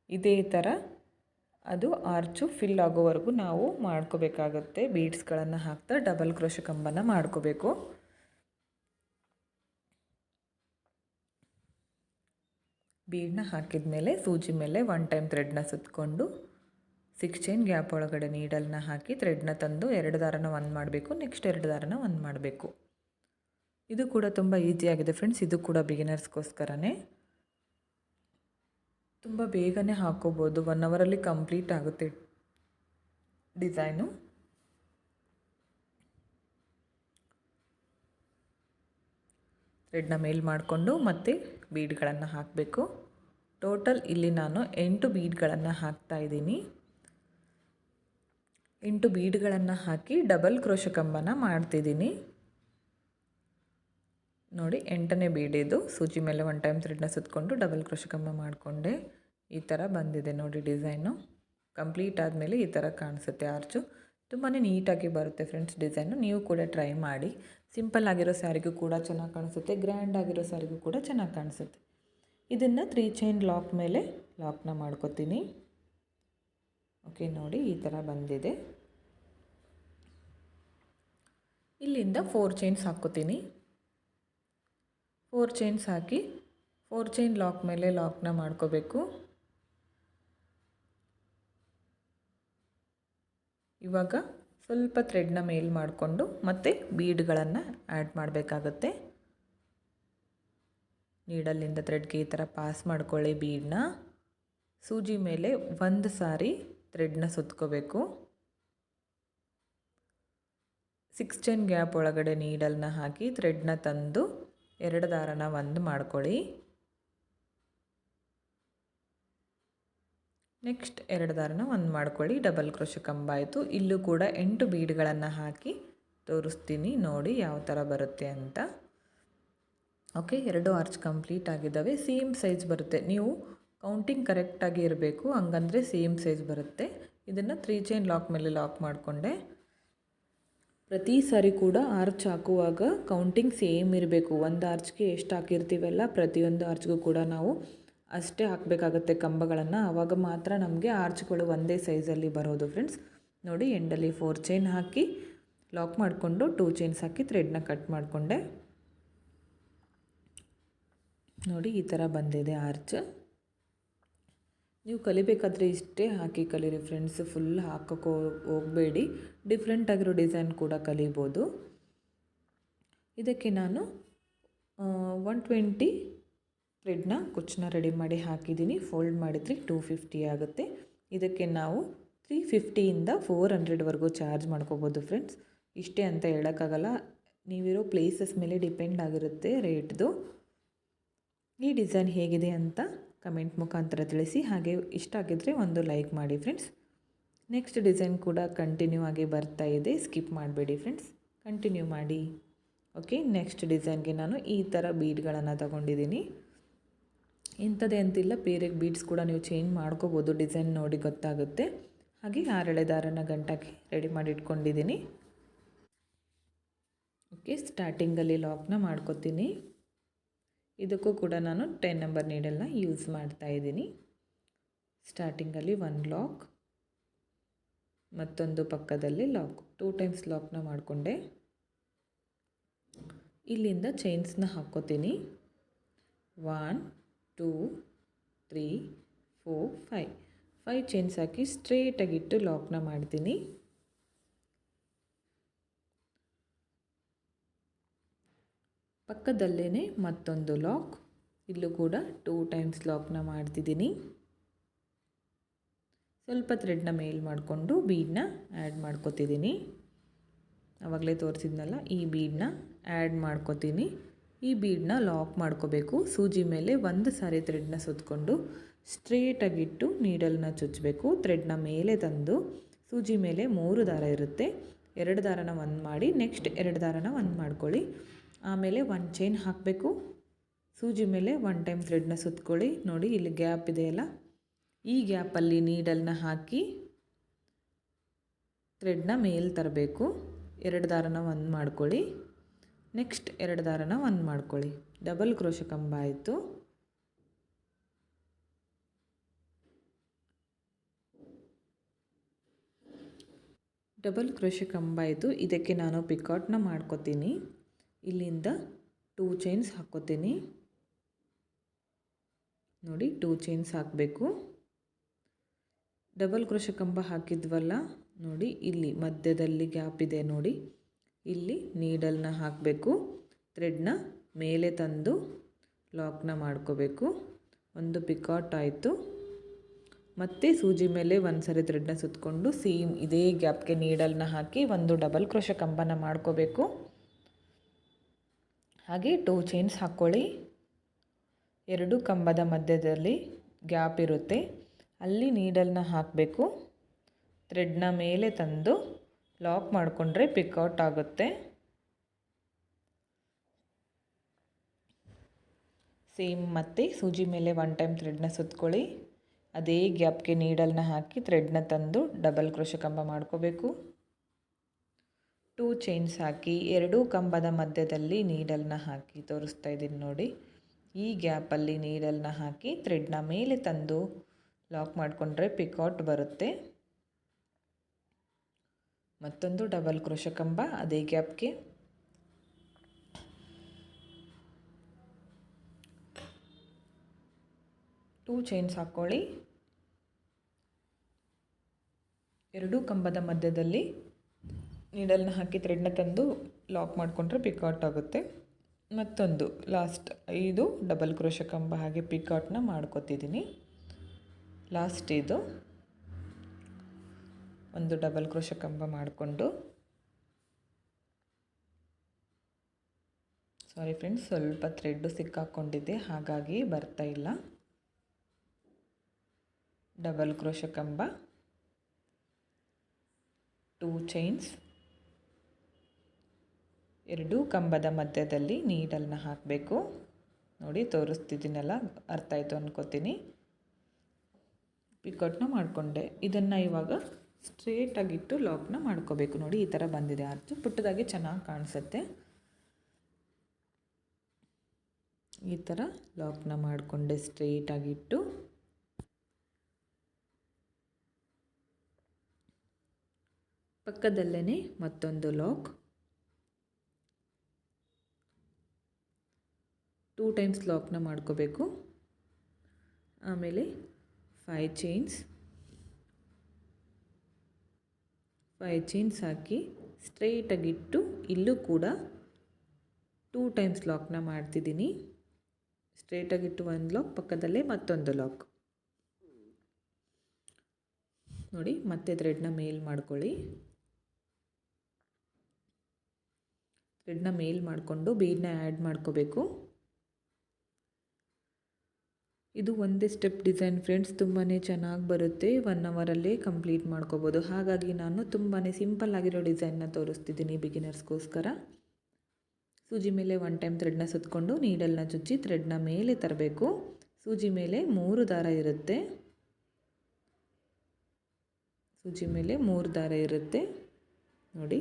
ಇದೇ ಥರ ಅದು ಆರ್ಚು ಫಿಲ್ ಆಗೋವರೆಗೂ ನಾವು ಮಾಡ್ಕೋಬೇಕಾಗುತ್ತೆ. ಬೀಡ್ಸ್ಗಳನ್ನು ಹಾಕ್ತಾ ಡಬಲ್ ಕ್ರೋಶ ಕಂಬನ ಮಾಡ್ಕೋಬೇಕು. ಬೀಡನ್ನ ಹಾಕಿದ ಮೇಲೆ ಸೂಜಿ ಮೇಲೆ ಒನ್ ಟೈಮ್ ಥ್ರೆಡ್ನ ಸುತ್ತಕೊಂಡು ಸಿಕ್ಸ್ ಚೈನ್ ಗ್ಯಾಪ್ ಒಳಗಡೆ ನೀಡಲ್ನ ಹಾಕಿ ಥ್ರೆಡ್ನ ತಂದು ಎರಡು ದಾರನ ಒಂದು ಮಾಡಬೇಕು. ನೆಕ್ಸ್ಟ್ ಎರಡು ದಾರನ ಒಂದು ಮಾಡಬೇಕು. ಇದು ಕೂಡ ತುಂಬ ಈಸಿಯಾಗಿದೆ ಫ್ರೆಂಡ್ಸ್ ಇದು ಕೂಡ ಬಿಗಿನರ್ಸ್ಗೋಸ್ಕರನೇ ತುಂಬ ಬೇಗನೆ ಹಾಕೋಬೋದು. ಒನ್ ಅವರಲ್ಲಿ ಕಂಪ್ಲೀಟ್ ಆಗುತ್ತೆ ಡಿಸೈನು ಥ್ರೆಡ್ನ ಮೇಲ್ ಮಾಡಿಕೊಂಡು ಮತ್ತೆ ಬೀಡ್ಗಳನ್ನು ಹಾಕಬೇಕು. ಟೋಟಲ್ ಇಲ್ಲಿ ನಾನು ಎಂಟು ಬೀಡ್ಗಳನ್ನು ಹಾಕ್ತಾ ಇದ್ದೀನಿ. ಎಂಟು ಬೀಡ್ಗಳನ್ನು ಹಾಕಿ ಡಬಲ್ ಕ್ರೋಶ ಕಂಬನ ಮಾಡ್ತಿದ್ದೀನಿ. ನೋಡಿ ಎಂಟನೇ ಬೀಡಿದು ಸೂಜಿ ಮೇಲೆ ಒನ್ ಟೈಮ್ ಥ್ರೆಡ್ನ ಸುತ್ತಕೊಂಡು ಡಬಲ್ ಕ್ರೋಶ ಕಂಬ ಮಾಡಿಕೊಂಡೆ. ಈ ಥರ ಬಂದಿದೆ ನೋಡಿ ಡಿಸೈನು. ಕಂಪ್ಲೀಟ್ ಆದಮೇಲೆ ಈ ಥರ ಕಾಣಿಸುತ್ತೆ ಆರ್ಚು ತುಂಬಾ ನೀಟಾಗಿ ಬರುತ್ತೆ ಫ್ರೆಂಡ್ಸ್ ಡಿಸೈನು. ನೀವು ಕೂಡ ಟ್ರೈ ಮಾಡಿ. ಸಿಂಪಲ್ ಆಗಿರೋ ಸ್ಯಾರಿಗೂ ಕೂಡ ಚೆನ್ನಾಗಿ ಕಾಣಿಸುತ್ತೆ. ಗ್ರ್ಯಾಂಡ್ ಆಗಿರೋ ಸ್ಯಾರಿಗೂ ಕೂಡ ಚೆನ್ನಾಗಿ ಕಾಣಿಸುತ್ತೆ. ಇದನ್ನು ತ್ರೀ ಚೈನ್ ಲಾಕ್ ಮೇಲೆ ಲಾಕ್ನ ಮಾಡ್ಕೋತೀನಿ. ಓಕೆ ನೋಡಿ ಈ ಥರ ಬಂದಿದೆ. ಇಲ್ಲಿಂದ ಫೋರ್ ಚೈನ್ಸ್ ಹಾಕ್ಕೋತೀನಿ. ಫೋರ್ ಚೈನ್ಸ್ ಹಾಕಿ ಫೋರ್ ಚೈನ್ ಲಾಕ್ ಮೇಲೆ ಲಾಕ್ನ ಮಾಡ್ಕೋಬೇಕು. ಇವಾಗ ಸ್ವಲ್ಪ ಥ್ರೆಡ್ನ ಮೇಲ್ ಮಾಡಿಕೊಂಡು ಮತ್ತೆ ಬೀಡ್ಗಳನ್ನು ಆ್ಯಡ್ ಮಾಡಬೇಕಾಗತ್ತೆ. ನೀಡಲ್ಲಿಂದ ಥ್ರೆಡ್ಗೆ ಈ ಥರ ಪಾಸ್ ಮಾಡ್ಕೊಳ್ಳಿ ಬೀಡನ್ನ ಸೂಜಿ ಮೇಲೆ ಒಂದು ಸಾರಿ ಥ್ರೆಡ್ನ ಸುತ್ಕೋಬೇಕು. ಸಿಕ್ಸ್ ಚೈನ್ ಗ್ಯಾಪ್ ಒಳಗಡೆ ನೀಡಲ್ನ ಹಾಕಿ ಥ್ರೆಡ್ನ ತಂದು ಎರಡು ದಾರನ ಒಂದು ಮಾಡ್ಕೊಳ್ಳಿ. ನೆಕ್ಸ್ಟ್ ಎರಡು ದಾರನ ಒಂದು ಮಾಡ್ಕೊಳ್ಳಿ. ಡಬಲ್ ಕ್ರೋಶ ಕಂಬ ಆಯಿತು ಇಲ್ಲೂ ಕೂಡ ಎಂಟು ಬೀಡ್ಗಳನ್ನು ಹಾಕಿ ತೋರಿಸ್ತೀನಿ ನೋಡಿ ಯಾವ ಥರ ಬರುತ್ತೆ ಅಂತ. ಓಕೆ, ಎರಡು ಆರ್ಚ್ ಕಂಪ್ಲೀಟ್ ಆಗಿದ್ದಾವೆ. ಸೇಮ್ ಸೈಜ್ ಬರುತ್ತೆ. ನೀವು ಕೌಂಟಿಂಗ್ ಕರೆಕ್ಟಾಗಿ ಇರಬೇಕು. ಹಂಗಂದರೆ ಸೇಮ್ ಸೈಜ್ ಬರುತ್ತೆ. ಇದನ್ನು ತ್ರೀ ಚೈನ್ ಲಾಕ್ ಮೇಲೆ ಲಾಕ್ ಮಾಡಿಕೊಂಡೆ. ಪ್ರತಿ ಸಾರಿ ಕೂಡ ಆರ್ಚ್ ಹಾಕುವಾಗ ಕೌಂಟಿಂಗ್ ಸೇಮ್ ಇರಬೇಕು. ಒಂದು ಆರ್ಚ್ಗೆ ಎಷ್ಟು ಹಾಕಿರ್ತೀವಲ್ಲ ಪ್ರತಿಯೊಂದು ಆರ್ಚ್ಗೂ ಕೂಡ ನಾವು ಅಷ್ಟೇ ಹಾಕಬೇಕಾಗತ್ತೆ ಕಂಬಗಳನ್ನು. ಆವಾಗ ಮಾತ್ರ ನಮಗೆ ಆರ್ಚ್ಗಳು ಒಂದೇ ಸೈಜಲ್ಲಿ ಬರೋದು ಫ್ರೆಂಡ್ಸ್ ನೋಡಿ ಎಂಡಲ್ಲಿ ಫೋರ್ ಚೈನ್ ಹಾಕಿ ಲಾಕ್ ಮಾಡಿಕೊಂಡು ಟೂ ಚೈನ್ಸ್ ಹಾಕಿ ಥ್ರೆಡ್ನ ಕಟ್ ಮಾಡಿಕೊಂಡೆ. ನೋಡಿ, ಈ ಥರ ಬಂದಿದೆ ಆರ್ಚ್ ನೀವು ಕಲಿಬೇಕಾದ್ರೆ ಇಷ್ಟೇ ಹಾಕಿ ಕಲೀರಿ ಫ್ರೆಂಡ್ಸ್. ಫುಲ್ ಹಾಕೋಕ್ಕೆ ಹೋಗಬೇಡಿ. ಡಿಫ್ರೆಂಟ್ ಆಗಿರೋ ಡಿಸೈನ್ ಕೂಡ ಕಲಿಬೋದು. ಇದಕ್ಕೆ ನಾನು ಒನ್ ಟ್ವೆಂಟಿ ಥ್ರೆಡ್ನ ಕುಚ್ಚನ್ನ ರೆಡಿ ಮಾಡಿ ಹಾಕಿದ್ದೀನಿ. ಫೋಲ್ಡ್ ಮಾಡಿದರೆ ಟೂ ಫಿಫ್ಟಿ ಆಗುತ್ತೆ. ಇದಕ್ಕೆ ನಾವು ತ್ರೀ ಫಿಫ್ಟಿಯಿಂದ ಫೋರ್ ಹಂಡ್ರೆಡ್ವರೆಗೂ ಚಾರ್ಜ್ ಮಾಡ್ಕೋಬೋದು ಫ್ರೆಂಡ್ಸ್. ಇಷ್ಟೇ ಅಂತ ಹೇಳೋಕ್ಕಾಗಲ್ಲ. ನೀವಿರೋ ಪ್ಲೇಸಸ್ ಮೇಲೆ ಡಿಪೆಂಡ್ ಆಗಿರುತ್ತೆ ರೇಟ್ದು ಈ ಡಿಸೈನ್ ಹೇಗಿದೆ ಅಂತ ಕಮೆಂಟ್ ಮುಖಾಂತರ ತಿಳಿಸಿ. ಹಾಗೆ ಇಷ್ಟ ಆಗಿದ್ರೆ ಒಂದು ಲೈಕ್ ಮಾಡಿ ಫ್ರೆಂಡ್ಸ್. ನೆಕ್ಸ್ಟ್ ಡಿಸೈನ್ ಕೂಡ ಕಂಟಿನ್ಯೂ ಆಗಿ ಬರ್ತಾ ಇದೆ. ಸ್ಕಿಪ್ ಮಾಡಬೇಡಿ ಫ್ರೆಂಡ್ಸ್. ಕಂಟಿನ್ಯೂ ಮಾಡಿ. ಓಕೆ, ನೆಕ್ಸ್ಟ್ ಡಿಸೈನ್ಗೆ ನಾನು ಈ ಥರ ಬೀಡ್ಗಳನ್ನು ತಗೊಂಡಿದ್ದೀನಿ. ಇಂಥದ್ದೇ ಅಂತಿಲ್ಲ ಬೇರೆ ಬೀಡ್ಸ್ ಕೂಡ ನೀವು ಚೇಂಜ್ ಮಾಡ್ಕೋಬೋದು ಡಿಸೈನ್ ನೋಡಿ ಗೊತ್ತಾಗುತ್ತೆ. ಹಾಗೆ ಆರಳೆ ದಾರನ ಗಂಟಾಕಿ ರೆಡಿ ಮಾಡಿ ಇಟ್ಕೊಂಡಿದ್ದೀನಿ. ಓಕೆ, ಸ್ಟಾರ್ಟಿಂಗಲ್ಲಿ ಲಾಕ್ನ ಮಾಡ್ಕೋತೀನಿ. ಇದಕ್ಕೂ ಕೂಡ ನಾನು ಟೆನ್ ನಂಬರ್ ನೀಡಲ್ನ ಯೂಸ್ ಮಾಡ್ತಾ ಇದ್ದೀನಿ. ಸ್ಟಾರ್ಟಿಂಗಲ್ಲಿ ಒನ್ ಲಾಕ್ ಮತ್ತೊಂದು ಪಕ್ಕದಲ್ಲಿ ಲಾಕ್ ಟೂ ಟೈಮ್ಸ್ ಲಾಕ್ನ ಮಾಡಿಕೊಂಡೆ. ಇಲ್ಲಿಂದ ಚೈನ್ಸ್ನ ಹಾಕ್ಕೋತೀನಿ. One two three four five five chains ಹಾಕಿ ಸ್ಟ್ರೇಟಾಗಿಟ್ಟು ಲಾಕ್ನ ಮಾಡ್ತೀನಿ. ಪಕ್ಕದಲ್ಲೇ ಮತ್ತೊಂದು ಲಾಕ್. ಇಲ್ಲೂ ಕೂಡ ಟೂ ಟೈಮ್ಸ್ ಲಾಕ್ನ ಮಾಡ್ತಿದ್ದೀನಿ. ಸ್ವಲ್ಪ ಥ್ರೆಡ್ನ ಮೇಲ್ ಮಾಡಿಕೊಂಡು ಬೀಡನ್ನ ಆ್ಯಡ್ ಮಾಡ್ಕೋತಿದ್ದೀನಿ. ಆವಾಗಲೇ ತೋರಿಸಿದ್ನಲ್ಲ, ಈ ಬೀಡನ್ನ ಆ್ಯಡ್ ಮಾಡ್ಕೊತೀನಿ. ಈ ಬೀಡನ್ನ ಲಾಕ್ ಮಾಡ್ಕೋಬೇಕು. ಸೂಜಿ ಮೇಲೆ ಒಂದು ಸಾರಿ ಥ್ರೆಡ್ನ ಸುತ್ತಕೊಂಡು ಸ್ಟ್ರೇಟಾಗಿಟ್ಟು ನೀಡಲ್ನ ಚುಚ್ಚಬೇಕು ಥ್ರೆಡ್ನ ಮೇಲೆ ತಂದು ಸೂಜಿ ಮೇಲೆ ಮೂರು ದಾರ ಇರುತ್ತೆ. ಎರಡು ದಾರನ ಒಂದು ಮಾಡಿ ನೆಕ್ಸ್ಟ್ ಎರಡು ದಾರನ ಒಂದು ಮಾಡ್ಕೊಳ್ಳಿ. ಆಮೇಲೆ ಒಂದು ಚೈನ್ ಹಾಕಬೇಕು. ಸೂಜಿ ಮೇಲೆ ಒನ್ ಟೈಮ್ ಥ್ರೆಡ್ನ ಸುತ್ಕೊಳ್ಳಿ. ನೋಡಿ, ಇಲ್ಲಿ ಗ್ಯಾಪ್ ಇದೆಯಲ್ಲ ಈ ಗ್ಯಾಪಲ್ಲಿ ನೀಡಲ್ನ ಹಾಕಿ ಥ್ರೆಡ್ನ ಮೇಲೆ ತರಬೇಕು. ಎರಡು ದಾರನ ಒಂದು ಮಾಡ್ಕೊಳ್ಳಿ. ನೆಕ್ಸ್ಟ್ ಎರಡು ದಾರನ ಒಂದು ಮಾಡ್ಕೊಳ್ಳಿ. ಡಬಲ್ ಕ್ರೋಶ ಕಂಬ ಆಯಿತು. ಡಬಲ್ ಕ್ರೋಶ ಕಂಬ ಆಯಿತು. ಇದಕ್ಕೆ ನಾನು ಪಿಕಾಟ್ನ ಮಾಡ್ಕೋತೀನಿ. ಇಲ್ಲಿಂದ ಟೂ ಚೈನ್ಸ್ ಹಾಕ್ಕೋತೀನಿ ನೋಡಿ ಟೂ ಚೈನ್ಸ್ ಹಾಕಬೇಕು. ಡಬಲ್ ಕ್ರೋಶ ಕಂಬ ಹಾಕಿದ್ವಲ್ಲ, ನೋಡಿ, ಇಲ್ಲಿ ಮಧ್ಯದಲ್ಲಿ ಗ್ಯಾಪ್ ಇದೆ ನೋಡಿ. ಇಲ್ಲಿ ನೀಡಲ್ನ ಹಾಕಬೇಕು ಥ್ರೆಡ್ನ ಮೇಲೆ ತಂದು ಲಾಕ್ನ ಮಾಡ್ಕೋಬೇಕು. ಒಂದು ಪಿಕಾಟ್ ಆಯಿತು. ಮತ್ತು ಸೂಜಿ ಮೇಲೆ ಒಂದು ಸರಿ ಥ್ರೆಡ್ನ ಸುತ್ತಕೊಂಡು ಸೇಮ್ ಇದೇ ಗ್ಯಾಪ್ಗೆ ನೀಡಲ್ನ ಹಾಕಿ ಒಂದು ಡಬಲ್ ಕ್ರೋಶ ಕಂಬನ ಮಾಡ್ಕೋಬೇಕು. ಹಾಗೆ ಟೂ ಚೈನ್ಸ್ ಹಾಕ್ಕೊಳ್ಳಿ ಎರಡು ಕಂಬದ ಮಧ್ಯದಲ್ಲಿ ಗ್ಯಾಪ್ ಇರುತ್ತೆ. ಅಲ್ಲಿ ನೀಡಲ್ನ ಹಾಕಬೇಕು. ಥ್ರೆಡ್ನ ಮೇಲೆ ತಂದು ಲಾಕ್ ಮಾಡಿಕೊಂಡ್ರೆ ಪಿಕ್ಔಟ್ ಆಗುತ್ತೆ. ಸೇಮ್ ಮತ್ತೆ ಸೂಜಿ ಮೇಲೆ ಒನ್ ಟೈಮ್ ಥ್ರೆಡ್ನ ಸುತ್ಕೊಳ್ಳಿ. ಅದೇ ಗ್ಯಾಪ್ಗೆ ನೀಡಲ್ನ ಹಾಕಿ ಥ್ರೆಡ್ನ ತಂದು ಡಬಲ್ ಕ್ರೋಶ ಕಂಬ ಮಾಡ್ಕೋಬೇಕು. ಟೂ ಚೈನ್ಸ್ ಹಾಕಿ ಎರಡೂ ಕಂಬದ ಮಧ್ಯದಲ್ಲಿ ನೀಡಲ್ನ ಹಾಕಿ ತೋರಿಸ್ತಾ ಇದ್ದೀನಿ ನೋಡಿ. ಈ ಗ್ಯಾಪಲ್ಲಿ ನೀಡಲ್ನ ಹಾಕಿ ಥ್ರೆಡ್ನ ಮೇಲೆ ತಂದು ಲಾಕ್ ಮಾಡಿಕೊಂಡ್ರೆ ಪಿಕೌಟ್ ಬರುತ್ತೆ. ಮತ್ತೊಂದು ಡಬಲ್ ಕ್ರೋಶ ಕಂಬ ಅದೇ ಗ್ಯಾಪ್ಗೆ. ಟೂ ಚೈನ್ಸ್ ಹಾಕ್ಕೊಳ್ಳಿ ಎರಡೂ ಕಂಬದ ಮಧ್ಯದಲ್ಲಿ ನೀಡಲ್ನ ಹಾಕಿ ಥ್ರೆಡ್ನ ತಂದು ಲಾಕ್ ಮಾಡಿಕೊಂಡ್ರೆ ಪಿಕಾಟ್ ಆಗುತ್ತೆ. ಮತ್ತೊಂದು ಲಾಸ್ಟ್ ಐದು ಡಬಲ್ ಕ್ರೋಶ ಕಂಬ ಹಾಗೆ ಪಿಕಾಟ್ನ ಮಾಡ್ಕೊತಿದ್ದೀನಿ ಲಾಸ್ಟ್ ಇದು. ಒಂದು ಡಬಲ್ ಕ್ರೋಶ ಕಂಬ ಮಾಡಿಕೊಂಡು. ಸಾರಿ ಫ್ರೆಂಡ್ಸ್ ಸ್ವಲ್ಪ ಥ್ರೆಡ್ಡು ಸಿಕ್ಕಾಕ್ಕೊಂಡಿದ್ದೆ ಹಾಗಾಗಿ ಬರ್ತಾ ಇಲ್ಲ. ಡಬಲ್ ಕ್ರೋಶ ಕಂಬ. ಟೂ ಚೈನ್ಸ್ ಎರಡೂ ಕಂಬದ ಮಧ್ಯದಲ್ಲಿ ನೀಡಲ್ನ ಹಾಕಬೇಕು. ನೋಡಿ, ತೋರಿಸ್ತಿದ್ದೀನಲ್ಲ, ಅರ್ಥ ಆಯಿತು ಅಂದ್ಕೋತೀನಿ ಪಿಕಟ್ನ ಮಾಡಿಕೊಂಡೆ. ಇದನ್ನು ಇವಾಗ ಸ್ಟ್ರೇಟಾಗಿಟ್ಟು ಲಾಕ್ನ ಮಾಡ್ಕೋಬೇಕು. ನೋಡಿ, ಈ ಥರ ಬಂದಿದೆ. ಅರ್ಜು ಪುಟ್ಟದಾಗಿ ಚೆನ್ನಾಗಿ ಕಾಣಿಸುತ್ತೆ. ಈ ಥರ ಲಾಕ್ನ ಮಾಡಿಕೊಂಡೆ ಸ್ಟ್ರೇಟಾಗಿಟ್ಟು ಪಕ್ಕದಲ್ಲೇ ಮತ್ತೊಂದು ಲಾಕ್ ಟೂ ಟೈಮ್ಸ್ ಲಾಕ್ನ ಮಾಡ್ಕೋಬೇಕು. ಆಮೇಲೆ ಫೈ ಚೈನ್ಸ್ ಫೈ ಚೈನ್ಸ್ ಹಾಕಿ ಸ್ಟ್ರೈಟಾಗಿಟ್ಟು ಇಲ್ಲೂ ಕೂಡ ಟೂ ಟೈಮ್ಸ್ ಲಾಕ್ನ ಮಾಡ್ತಿದ್ದೀನಿ. ಸ್ಟ್ರೈಟಾಗಿಟ್ಟು ಒಂದು ಲಾಕ್ ಪಕ್ಕದಲ್ಲೇ ಮತ್ತೊಂದು ಲಾಕ್ ನೋಡಿ, ಮತ್ತೆ ಥ್ರೆಡ್ನ ಮೇಲ್ ಮಾಡ್ಕೊಳ್ಳಿ. ಥ್ರೆಡ್ನ ಮೇಲ್ ಮಾಡಿಕೊಂಡು ಬೀಡನ್ನ ಆ್ಯಡ್ ಮಾಡ್ಕೋಬೇಕು. ಇದು ಒಂದೇ ಸ್ಟೆಪ್ ಡಿಸೈನ್ ಫ್ರೆಂಡ್ಸ್ ತುಂಬಾ ಚೆನ್ನಾಗಿ ಬರುತ್ತೆ. ಒನ್ ಅವರಲ್ಲೇ ಕಂಪ್ಲೀಟ್ ಮಾಡ್ಕೋಬೋದು. ಹಾಗಾಗಿ ನಾನು ತುಂಬಾ ಸಿಂಪಲ್ ಆಗಿರೋ ಡಿಸೈನ್ನ ತೋರಿಸ್ತಿದ್ದೀನಿ ಬಿಗಿನರ್ಸ್ಗೋಸ್ಕರ ಸೂಜಿ ಮೇಲೆ ಒನ್ ಟೈಮ್ ಥ್ರೆಡ್ನ ಸುತ್ತಕೊಂಡು ನೀಡಲ್ನ ಚುಚ್ಚಿ ಥ್ರೆಡ್ನ ಮೇಲೆ ತರಬೇಕು. ಸೂಜಿ ಮೇಲೆ ಮೂರು ದಾರ ಇರುತ್ತೆ. ಸೂಜಿ ಮೇಲೆ ಮೂರು ದಾರ ಇರುತ್ತೆ. ನೋಡಿ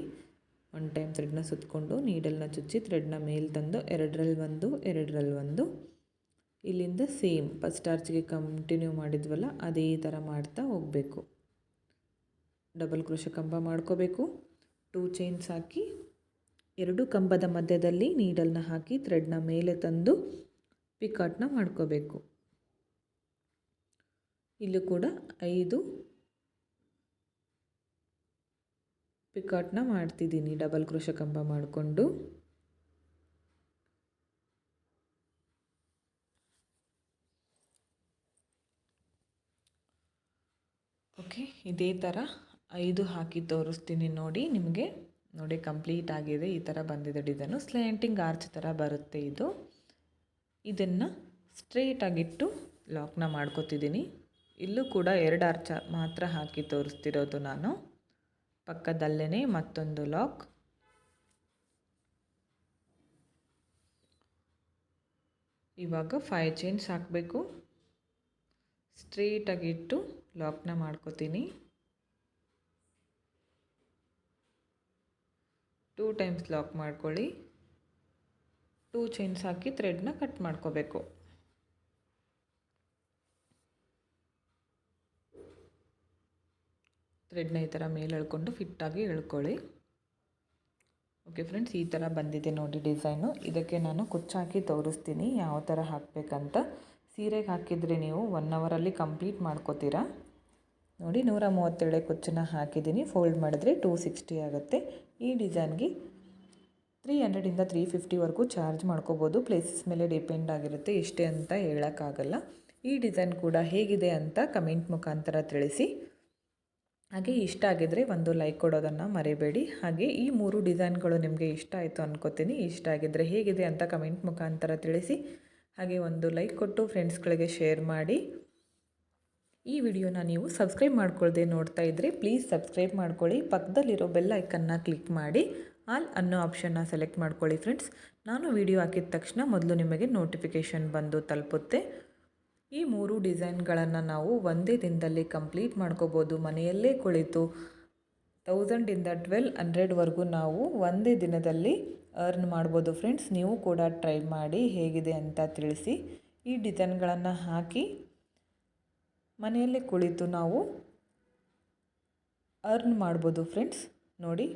ಒನ್ ಟೈಮ್ ಥ್ರೆಡ್ನ ಸುತ್ತಕೊಂಡು ನೀಡಲ್ನ ಚುಚ್ಚಿ ಥ್ರೆಡ್ನ ಮೇಲೆ ತಂದು ಎರಡರಲ್ಲಿ ಒಂದು ಎರಡರಲ್ಲಿ ಒಂದು. ಇಲ್ಲಿಂದ ಸೇಮ್. ಫಸ್ಟ್ ಆರ್ಚ್ಗೆ ಕಂಟಿನ್ಯೂ ಮಾಡಿದ್ವಲ್ಲ, ಅದೇ ಥರ ಮಾಡ್ತಾ ಹೋಗಬೇಕು. ಡಬಲ್ ಕ್ರೋಶ ಕಂಬ ಮಾಡ್ಕೋಬೇಕು. ಟೂ ಚೈನ್ಸ್ ಹಾಕಿ, ಎರಡು ಕಂಬದ ಮಧ್ಯದಲ್ಲಿ ನೀಡಲ್ನ ಹಾಕಿ ಥ್ರೆಡ್ನ ಮೇಲೆ ತಂದು ಪಿಕಾಟ್ನ ಮಾಡ್ಕೋಬೇಕು. ಇಲ್ಲೂ ಕೂಡ ಐದು ಪಿಕಾಟ್ನ ಮಾಡ್ತಿದ್ದೀನಿ. ಡಬಲ್ ಕ್ರೋಶ ಕಂಬ ಮಾಡಿಕೊಂಡು ಓಕೆ ಇದೇ ಥರ ಐದು ಹಾಕಿ ತೋರಿಸ್ತೀನಿ ನೋಡಿ, ನಿಮಗೆ. ನೋಡಿ ಕಂಪ್ಲೀಟ್ ಆಗಿದೆ. ಈ ಥರ ಬಂದಿದೆ ಡಿಸೈನು ಸ್ಲ್ಯಾಂಟಿಂಗ್ ಆರ್ಚ್ ಥರ ಬರುತ್ತೆ ಇದು. ಇದನ್ನು ಸ್ಟ್ರೇಟಾಗಿಟ್ಟು ಲಾಕ್ನ ಮಾಡ್ಕೋತಿದ್ದೀನಿ. ಇಲ್ಲೂ ಕೂಡ ಎರಡು ಆರ್ಚ ಮಾತ್ರ ಹಾಕಿ ತೋರಿಸ್ತಿರೋದು ನಾನು. ಪಕ್ಕದಲ್ಲೇ ಮತ್ತೊಂದು ಲಾಕ್ ಇವಾಗ ಫೈವ್ ಚೈನ್ಸ್ ಹಾಕಬೇಕು. ಸ್ಟ್ರೇಟಾಗಿಟ್ಟು ಲಾಕ್ನ ಮಾಡ್ಕೋತೀನಿ. ಟೂ ಟೈಮ್ಸ್ ಲಾಕ್ ಮಾಡ್ಕೊಳ್ಳಿ. ಟೂ ಚೈನ್ಸ್ ಹಾಕಿ ಥ್ರೆಡ್ನ ಕಟ್ ಮಾಡ್ಕೋಬೇಕು. ಥ್ರೆಡ್ನ ಈ ಥರ ಮೇಲೆ ಎಳ್ಕೊಂಡು ಫಿಟ್ಟಾಗಿ ಎಳ್ಕೊಳ್ಳಿ. ಓಕೆ ಫ್ರೆಂಡ್ಸ್ ಈ ಥರ ಬಂದಿದೆ ನೋಡಿ ಡಿಸೈನು ಇದಕ್ಕೆ ನಾನು ಕುಚ್ಚಾಕಿ ತೋರಿಸ್ತೀನಿ ಯಾವ ಥರ ಹಾಕಬೇಕಂತ. ಸೀರೆಗೆ ಹಾಕಿದರೆ ನೀವು ಒನ್ ಅವರಲ್ಲಿ ಕಂಪ್ಲೀಟ್ ಮಾಡ್ಕೋತೀರಾ? ನೋಡಿ, ನೂರ ಮೂವತ್ತೇಳೆ ಕುಚ್ಚನ್ನ ಹಾಕಿದ್ದೀನಿ. ಫೋಲ್ಡ್ ಮಾಡಿದ್ರೆ ಟೂ ಸಿಕ್ಸ್ಟಿ ಆಗುತ್ತೆ. ಈ ಡಿಸೈನ್ಗೆ ತ್ರೀ ಹಂಡ್ರೆಡಿಂದ ತ್ರೀ ಫಿಫ್ಟಿವರೆಗೂ ಚಾರ್ಜ್ ಮಾಡ್ಕೋಬೋದು. ಪ್ಲೇಸಸ್ ಮೇಲೆ ಡಿಪೆಂಡ್ ಆಗಿರುತ್ತೆ. ಇಷ್ಟೇ ಅಂತ ಹೇಳೋಕ್ಕಾಗಲ್ಲ. ಈ ಡಿಸೈನ್ ಕೂಡ ಹೇಗಿದೆ ಅಂತ ಕಮೆಂಟ್ ಮುಖಾಂತರ ತಿಳಿಸಿ. ಹಾಗೆ ಇಷ್ಟ ಆಗಿದರೆ ಒಂದು ಲೈಕ್ ಕೊಡೋದನ್ನು ಮರಿಬೇಡಿ. ಹಾಗೆ ಈ ಮೂರು ಡಿಸೈನ್ಗಳು ನಿಮಗೆ ಇಷ್ಟ ಆಯಿತು ಅನ್ಕೋತೀನಿ. ಇಷ್ಟ ಆಗಿದ್ದರೆ ಹೇಗಿದೆ ಅಂತ ಕಮೆಂಟ್ ಮುಖಾಂತರ ತಿಳಿಸಿ. ಹಾಗೆ ಒಂದು ಲೈಕ್ ಕೊಟ್ಟು ಫ್ರೆಂಡ್ಸ್ಗಳಿಗೆ ಶೇರ್ ಮಾಡಿ. ಈ ವಿಡಿಯೋನ ನೀವು ಸಬ್ಸ್ಕ್ರೈಬ್ ಮಾಡ್ಕೊಳ್ಳದೆ ನೋಡ್ತಾ ಇದ್ದರೆ ಪ್ಲೀಸ್ ಸಬ್ಸ್ಕ್ರೈಬ್ ಮಾಡ್ಕೊಳ್ಳಿ. ಪಕ್ಕದಲ್ಲಿರೋ ಬೆಲ್ ಐಕನ್ನ ಕ್ಲಿಕ್ ಮಾಡಿ. ಆಲ್ ಅನ್ನೋ ಆಪ್ಷನ್ನ ಸೆಲೆಕ್ಟ್ ಮಾಡ್ಕೊಳ್ಳಿ ಫ್ರೆಂಡ್ಸ್ ನಾನು ವಿಡಿಯೋ ಹಾಕಿದ ತಕ್ಷಣ ಮೊದಲು ನಿಮಗೆ ನೋಟಿಫಿಕೇಷನ್ ಬಂದು ತಲುಪುತ್ತೆ. ಈ ಮೂರು ಡಿಸೈನ್ಗಳನ್ನು ನಾವು ಒಂದೇ ದಿನದಲ್ಲಿ ಕಂಪ್ಲೀಟ್ ಮಾಡ್ಕೋಬೋದು. ಮನೆಯಲ್ಲೇ ಕುಳಿತು ತೌಸಂಡಿಂದ ಟ್ವೆಲ್ ಹಂಡ್ರೆಡ್ವರೆಗೂ ನಾವು ಒಂದೇ ದಿನದಲ್ಲಿ ಅರ್ನ್ ಮಾಡ್ಬೋದು ಫ್ರೆಂಡ್ಸ್. ನೀವು ಕೂಡ ಟ್ರೈ ಮಾಡಿ ಹೇಗಿದೆ ಅಂತ ತಿಳಿಸಿ. ಈ ಡಿಸೈನ್ಗಳನ್ನು ಹಾಕಿ ಮನೆಯಲ್ಲೇ ಕುಳಿತು ನಾವು ಅರ್ನ್ ಮಾಡ್ಬೋದು ಫ್ರೆಂಡ್ಸ್. ನೋಡಿ.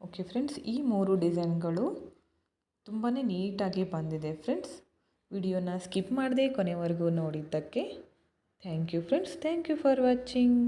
ಓಕೆ ಫ್ರೆಂಡ್ಸ್, ಈ ಮೂರು ಡಿಸೈನ್ಗಳು ತುಂಬಾ ನೀಟಾಗಿ ಬಂದಿದೆ ಫ್ರೆಂಡ್ಸ್. ವಿಡಿಯೋನ ಸ್ಕಿಪ್ ಮಾಡದೆ ಕೊನೆವರೆಗೂ ನೋಡಿದ್ದಕ್ಕೆ thank you friends. Thank you for watching.